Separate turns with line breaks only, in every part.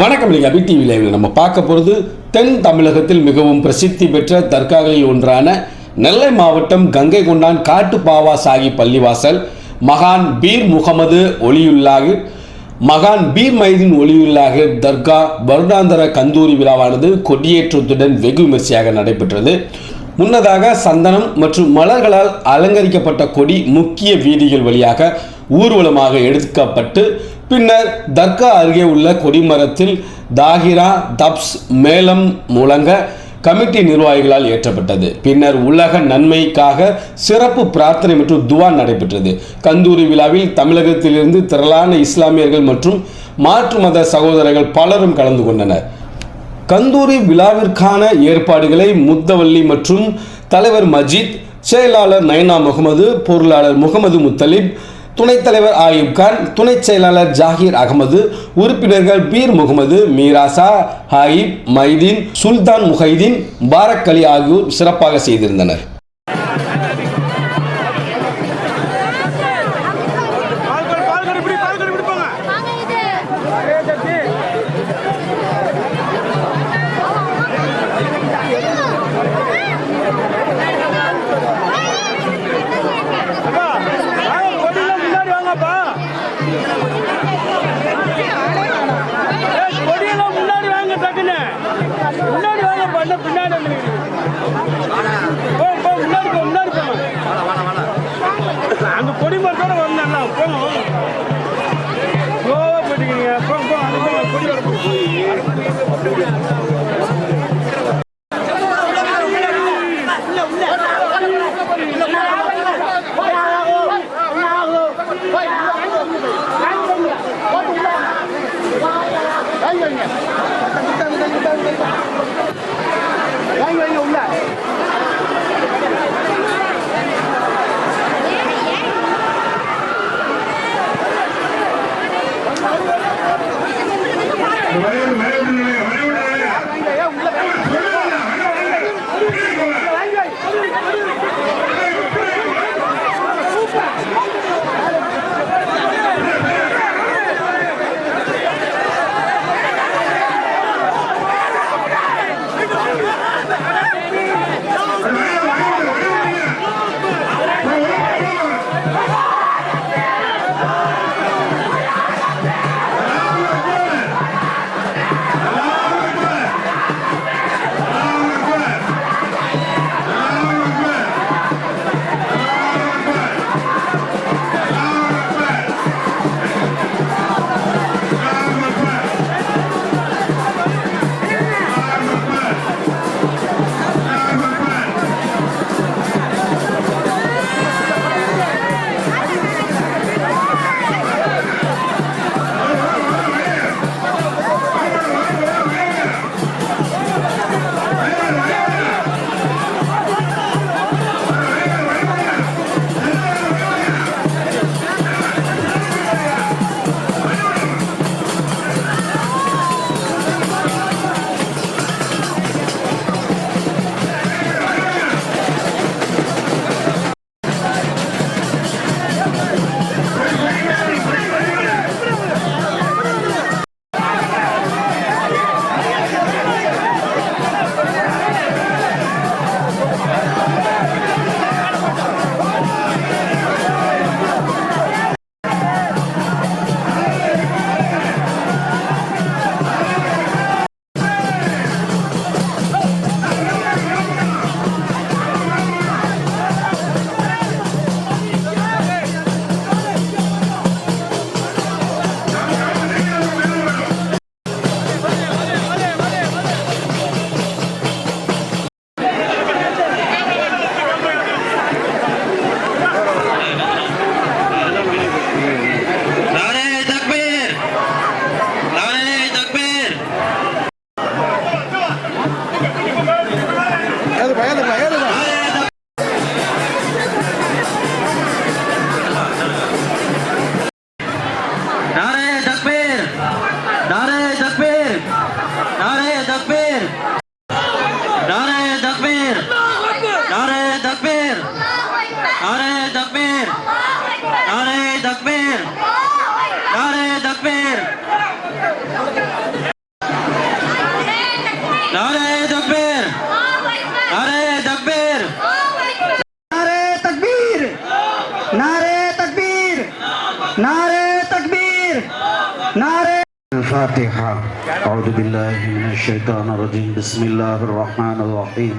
வணக்கம் நீங்கள் அபி டிவி லைவில் நம்ம பார்க்க போகிறது தென் தமிழகத்தில் மிகவும் பிரசித்தி பெற்ற தர்காகளில் ஒன்றான நெல்லை மாவட்டம் கங்கை கொண்டான் காட்டுப்பாவா சாஹிப் பள்ளிவாசல் மகான் பீர் முகமது ஒலியுல்லாஹி மகான் பீர் மைதீன் ஒலியுல்லாஹி தர்கா வருடாந்தர கந்தூரி விழாவானது கொடியேற்றத்துடன் வெகு விமர்சையாக நடைபெற்றது. முன்னதாக சந்தனம் மற்றும் மலர்களால் அலங்கரிக்கப்பட்ட கொடி முக்கிய வீதிகள் வழியாக ஊர்வலமாக எடுக்கப்பட்டு பின்னர் தர்கா அருகே உள்ள கொடிமரத்தில் தாகிரா தப்ஸ் மேளம் முழங்க கமிட்டி நிர்வாகிகளால் ஏற்றப்பட்டது. பின்னர் உலக நன்மைக்காக சிறப்பு பிரார்த்தனை மற்றும் துவா நடைபெற்றது. கந்தூரி விழாவில் தமிழகத்திலிருந்து திரளான இஸ்லாமியர்கள் மற்றும் மாற்று மத சகோதரர்கள் பலரும் கலந்து கொண்டனர். கந்தூரி விழாவிற்கான ஏற்பாடுகளை முத்தவல்லி மற்றும் தலைவர் மஜித் செயலாளர் நயனா முகமது பொருளாளர் முகமது முத்தலிப் துணைத் தலைவர் ஆயுப் கான் துணைச் செயலாளர் ஜாகிர் அகமது உறுப்பினர்கள் பீர் முகமது மீராசா ஹாயிப் மைதீன் சுல்தான் முஹைதீன் பாரக் அலி ஆகியோர் சிறப்பாக செய்திருந்தனர்.
வந்தா பின்னாடி வந்து போய் போய் முன்னாடி
الفاتحة. أعوذ بالله من الشيطان الرجيم. بسم الله الرحمن الرحيم.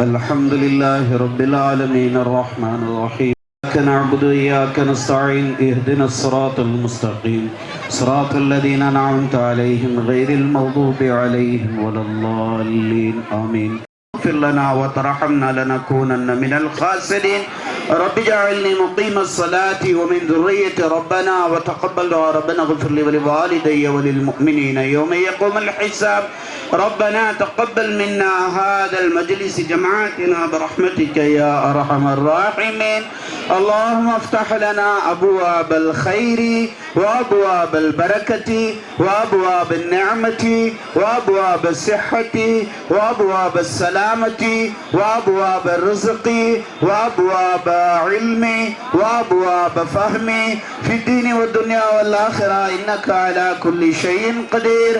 الحمد لله رب العالمين. الرحمن الرحيم. إياك نعبد وإياك نستعين. اهدنا الصراط المستقيم. صراط الذين أنعمت عليهم غير المغضوب عليهم ولا الضالين. آمين. اغفر لنا وترحمنا لنكونن من الخاسرين. رب اجعلني مقيم الصلاة ومن ذرية ربنا وتقبل دعاء ربنا اغفر لي ولوالدي وللمؤمنين يوم يقوم الحساب. ربنا تقبل منا هذا المجلس جماعتنا برحمتك يا أرحم الراحمين. اللهم افتح لنا أبواب الخير وأبواب البركة وأبواب النعمة وأبواب الصحة وأبواب السلامة وأبواب الرزق وأبواب علم وأبواب فهم. في الدين والدنيا والآخرة إنك على كل شيء قدير.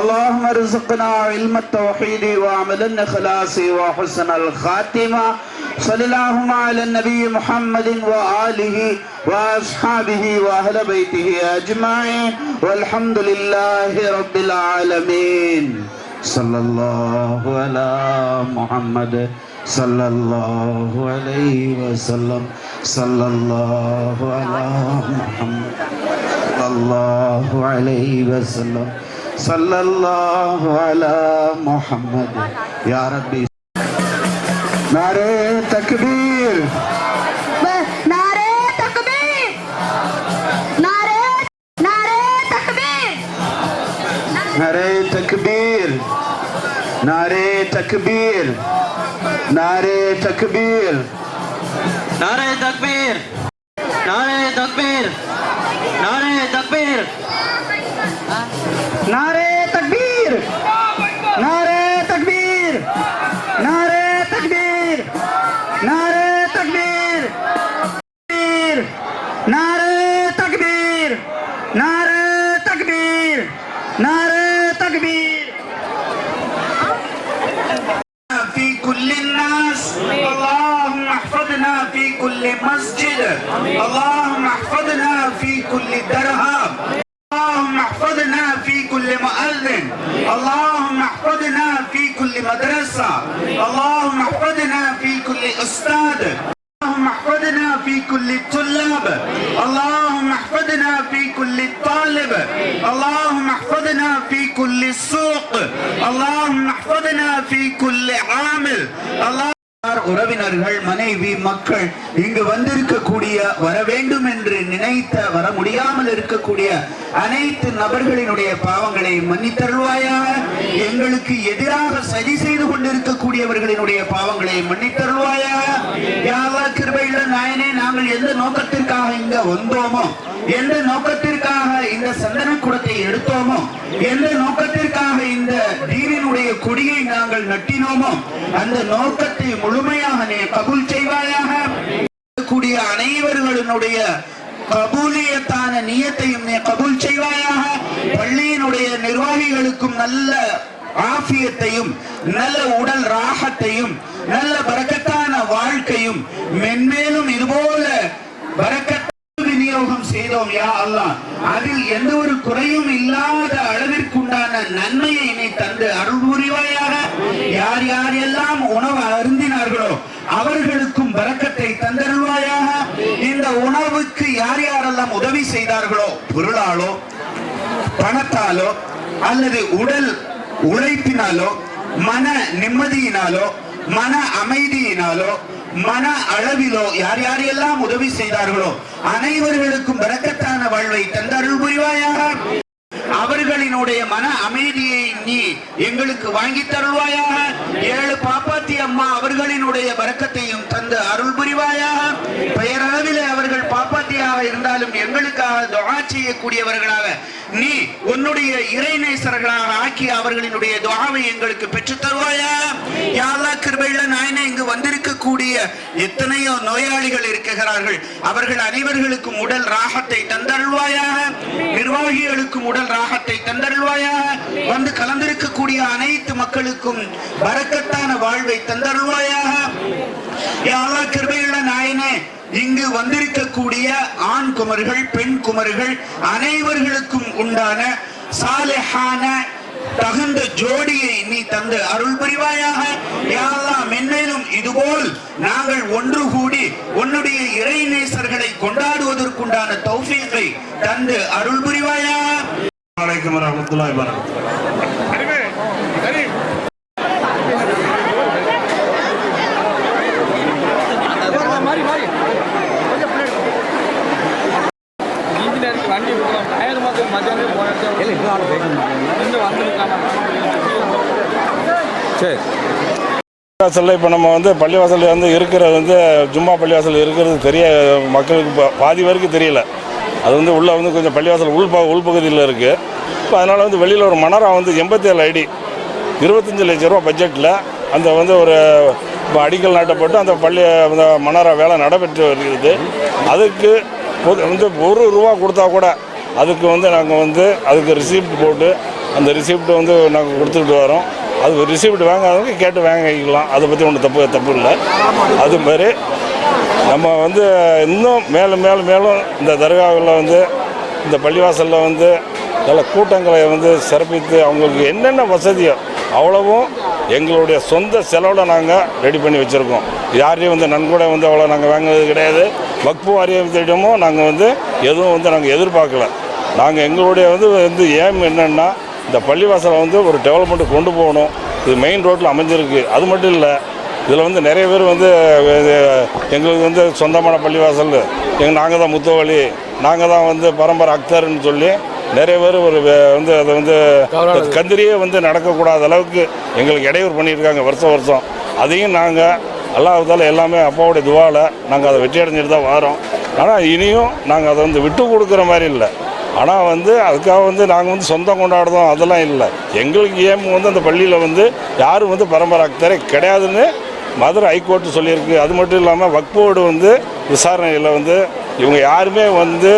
اللهم ارزقنا علم التوحيد وعمل الإخلاص وحسن الخاتمة. صلى اللهم على النبي محمد وآله وأصحابه وأهل بيته أجمعين والحمد لله رب العالمين. صلى الله على محمد. صلى الله عليه وسلم. صلى الله على محمد. صلى الله عليه وسلم. صلى الله على محمد. يا ربي. نعرہ تکبیر
নারে তকবীর নারে তকবীর নারে তকবীর নারে তকবীর নারে
তকবীর নারে তকবীর নারে احفظنا في كل درهم. اللهم احفظنا في كل مؤذن. اللهم احفظنا في كل مدرسة. اللهم احفظنا في كل أستاذ. اللهم احفظنا في كل الطلاب اللهم احفظنا في كل طالب. اللهم احفظنا في كل سوق. اللهم احفظنا في كل عامل. الله உறவினர்கள் மனைவி மக்கள் இங்கு வந்திருக்கக்கூடிய வர வேண்டும் என்று நினைத்த வர முடியாமல் இருக்கக்கூடிய அனைத்து நபர்களினுடைய பாவங்களை மன்னித்தருள்வாயாக. எங்களுக்கு எதிராக சதி செய்து கொண்டிருக்கக்கூடியவர்களினுடைய பாவங்களை மன்னித்தருள்வாயாக. யாரா கிருபையில் நாயனே நாங்கள் எந்த நோக்கத்திற்காக இங்க வந்தோமோ எந்த நோக்கத்திற்காக இந்த சந்தன குடத்தை எடுத்தோமோ எந்த நோக்கத்திற்காக இந்த தீனினுடைய கொடியை நாங்கள் நட்டினோமோ அந்த நோக்கத்தை முழு முழுமையாக நீ கபூல் செய்வாயாக. கூடிய அனைவர்களுடைய கபூலியத்தான நியத்தையும் நீ கபூல் செய்வாயாக. பள்ளியினுடைய நிர்வாகிகளுக்கும் நல்ல ஆஃபியத்தையும் நல்ல உடல் ராகத்தையும் நல்ல பறக்கத்தான வாழ்க்கையும் மென்மேலும் இதுபோல பரக்கத் விநியோகம் செய்தோம் யா அல்லா அதில் எந்த ஒரு குறையும் இல்லாத அளவிற்குண்டான நன்மையை நீ தந்து அருள் புரிவாயாக. யார் யார் எல்லாம் உணவு அருந்தி அவர்களுக்கும் வரக்கத்தை தந்தருள்வாயாக. இந்த உணவுக்கு யார் யாரெல்லாம் உதவி செய்தார்களோ பொருளாலோ பணத்தாலோ அல்லது உடல் உழைப்பினாலோ மன நிம்மதியினாலோ மன அமைதியினாலோ மன அளவிலோ யார் யாரெல்லாம் உதவி செய்தார்களோ அனைவர்களுக்கும் வரக்கத்தான வாழ்வை தந்தருள் புரிவாயாக. அவர்களினுடைய மன அமைதியை நீ எங்களுக்கு வாங்கி தருள்வாயாக. ஏழு பாப்பாத்தி அம்மா அவர்களினுடைய வரக்கத்தையும் தந்து அருள் புரிவாயாக. பெயரளவில் அவர்கள் பாப்பாத்தியாக இருந்தாலும் எங்களுக்காக துவா செய்யக்கூடியவர்களாக நீ உன்னுடைய இறைநேசர்களாக ஆக்கி அவர்களினுடைய துவாவை எங்களுக்கு பெற்றுத் தருவாயா யாரா கிருபையில நாயனை நாயனே வரக்கூடிய எத்தனையோ நோயாளிகள் இருக்கிறார்கள். அவர்கள் அனைவர்களுக்கும் உடல் ராகத்தை தந்தருள்வாயாக. நிர்வாகிகளுக்கும் உடல் ராகத்தை தந்தருள்வாயாக. வந்து கலந்திருக்கக்கூடிய அனைத்து மக்களுக்கும் வரக்கத்தான வாழ்வை தந்தருள்வாயாக. யாரா கிருபையுள்ள நாயனே இங்கு வந்திருக்கக்கூடிய ஆண் குமர்கள் பெண் குமர்கள் அனைவர்களுக்கும் உண்டான சாலிஹான தகு ஜோடியை நீ தந்து அருள் புரிவாயாக. யா மென்மேலும் இதுபோல் நாங்கள் ஒன்று கூடி உன்னுடைய இறைநேசர்களை கொண்டாடுவதற்குண்டான தௌசியத்தை தந்து அருள் புரிவாயா
வணக்கம் வரமத்துல்லாஹி வரகாத்துஹு
வண்டி விடுறோம் டயர் மாதம் மத்தியானம் போனது இருந்து வந்திருக்காங்க
சரி.
பள்ளிவாசலில் இப்போ நம்ம வந்து பள்ளிவாசலில் வந்து இருக்கிறது வந்து ஜும்மா பள்ளிவாசல் இருக்கிறது தெரிய மக்களுக்கு பாதி வரைக்கும் தெரியல. அது வந்து உள்ளே வந்து கொஞ்சம் பள்ளிவாசல் உள் உள்பகுதியில் இருக்குது இப்போ அதனால் வந்து வெளியில் ஒரு மணரா வந்து எண்பத்தேழு அடி இருபத்தஞ்சி லட்ச ரூபா பட்ஜெட்டில் அந்த வந்து ஒரு இப்போ அடிக்கல் நாட்டப்பட்டு அந்த பள்ளி அந்த மணரா வேலை நடைபெற்று வருகிறது. அதுக்கு வந்து ஒரு ரூபா கொடுத்தா கூட அதுக்கு வந்து நாங்கள் வந்து அதுக்கு ரிசிப்ட் போட்டு அந்த ரிசிப்ட் வந்து நாங்கள் கொடுத்துட்டு வரோம். அது ரிசிப்ட் வாங்காதவங்க கேட்டு வாங்கிக்கலாம். அதை பற்றி ஒன்றும் தப்பு தப்பு இல்லை. அது மாதிரி நம்ம வந்து இன்னும் மேலும் மேலும் மேலும் இந்த தர்காவில் வந்து இந்த பள்ளிவாசலில் வந்து நல்ல கூட்டங்களை வந்து சிறப்பித்து அவங்களுக்கு என்னென்ன வசதியோ அவ்வளவும் எங்களுடைய சொந்த செலவில் நாங்கள் ரெடி பண்ணி வச்சுருக்கோம். யாரையும் வந்து நன்கொடை வந்து அவ்வளோ நாங்கள் வாங்குறது கிடையாது. வக்பு வாரியத்திடமும் நாங்கள் வந்து எதுவும் வந்து நாங்கள் எதிர்பார்க்கல. நாங்கள் எங்களுடைய வந்து வந்து ஏம் என்னென்னா இந்த பள்ளிவாசலை வந்து ஒரு டெவலப்மெண்ட் கொண்டு போகணும். இது மெயின் ரோட்டில் அமைஞ்சிருக்கு. அது மட்டும் இல்லை இதில் வந்து நிறைய பேர் வந்து எங்களுக்கு வந்து சொந்தமான பள்ளிவாசல். எங்கள் நாங்கள் தான் முத்தவழி நாங்கள் தான் வந்து பரம்பரை அக்தர்னு சொல்லி நிறைய பேர் ஒரு வந்து அதை வந்து கந்திரியே வந்து நடக்கக்கூடாத அளவுக்கு எங்களுக்கு இடையூறு பண்ணியிருக்காங்க வருஷம் வருஷம். அதையும் நாங்கள் அல்லாஹால எல்லாமே அப்பாவுடைய துவால நாங்கள் அதை வெற்றி அடைஞ்சிட்டு தான் வரோம். ஆனால் இனியும் நாங்கள் அதை வந்து விட்டு கொடுக்குற மாதிரி இல்லை. ஆனால் வந்து அதுக்காக வந்து நாங்கள் வந்து சொந்தம் கொண்டாடுறோம் அதெல்லாம் இல்லை. எங்களுக்கு ஏம் வந்து அந்த பள்ளியில் வந்து யாரும் வந்து பரம்பராக்தரே கிடையாதுன்னு மதுரை ஹைகோர்ட்டு சொல்லியிருக்கு. அது மட்டும் இல்லாமல் வக்போர்டு வந்து விசாரணையில் வந்து இவங்க யாருமே வந்து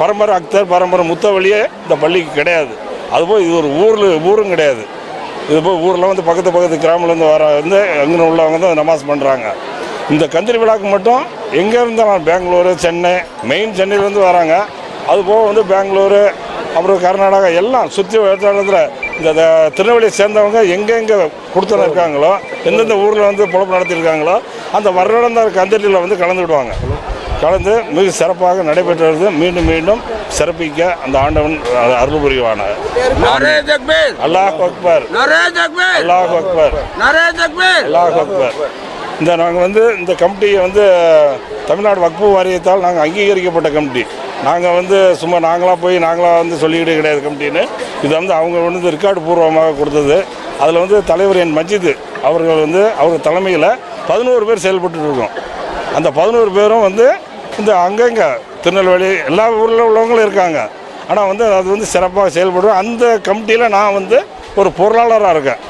பரம்பரை அக்தர் பரம்பரை முத்தவழியே இந்த பள்ளிக்கு கிடையாது. அதுபோல் இது ஒரு ஊரில் ஊரும் கிடையாது. இது போய் ஊரெலாம் வந்து பக்கத்து பக்கத்து கிராமத்துலேருந்து வர வந்து அங்கே உள்ளவங்க தான் நமாஸ் பண்ணுறாங்க இந்த கந்திரி விழாக்கு மட்டும் எங்கே இருந்தாலும் பெங்களூரு சென்னை மெயின் சென்னையிலேருந்து வராங்க. அது போக வந்து பெங்களூரு அப்புறம் கர்நாடகா எல்லாம் சுற்றி இடத்துல இந்த த- திருநெல்வேலியை சேர்ந்தவங்க எங்கெங்கே கொடுத்துட்டு இருக்காங்களோ எந்தெந்த ஊரில் வந்து பொழப்பு நடத்தியிருக்காங்களோ அந்த வருடம் தான் கந்திரியில் வந்து கலந்துக்கிடுவாங்க. கலந்து மிக சிறப்பாக நடைபெற்று வருது மீண்டும் மீண்டும் சிறப்பிக்க அந்த ஆண்டவன் அருள் புரிவான. அல்லாஹ் அக்பர். அல்லாஹ் அக்பர். அல்லாஹ் அக்பர். இந்த நாங்கள் வந்து இந்த கமிட்டியை வந்து தமிழ்நாடு வக்பு வாரியத்தால் நாங்கள் அங்கீகரிக்கப்பட்ட கமிட்டி. நாங்கள் வந்து சும்மா நாங்களாக போய் நாங்களாக வந்து சொல்லிக்கிட்டே கிடையாது கமிட்டின்னு. இது வந்து அவங்க வந்து ரெக்கார்டு பூர்வமாக கொடுத்தது. அதில் வந்து தலைவர் என் மஜித் அவர்கள் வந்து அவர் தலைமையில் பதினோரு பேர் செயல்பட்டு இருக்கோம். அந்த பதினோரு பேரும் வந்து இந்த அங்கங்கே திருநெல்வேலி எல்லா ஊரில் உள்ளவங்களும் இருக்காங்க. ஆனால் வந்து அது வந்து சிறப்பாக செயல்படுவோம் அந்த கமிட்டியில் நான் வந்து ஒரு பொருளாளராக இருக்கேன்.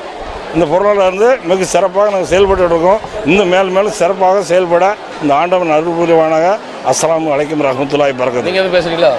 இந்த பொருளாளர் இருந்து மிக சிறப்பாக நாங்கள் செயல்பட்டு இருக்கோம். இன்னும் மேலும் மேலும் சிறப்பாக செயல்பட இந்த ஆண்டவன் அருள் புரிவானாக அஸ்ஸலாமு அலைக்கும் ரஹமத்துல்லாய் பரக்கத்து
நீங்கள் பேசுகிறீங்களா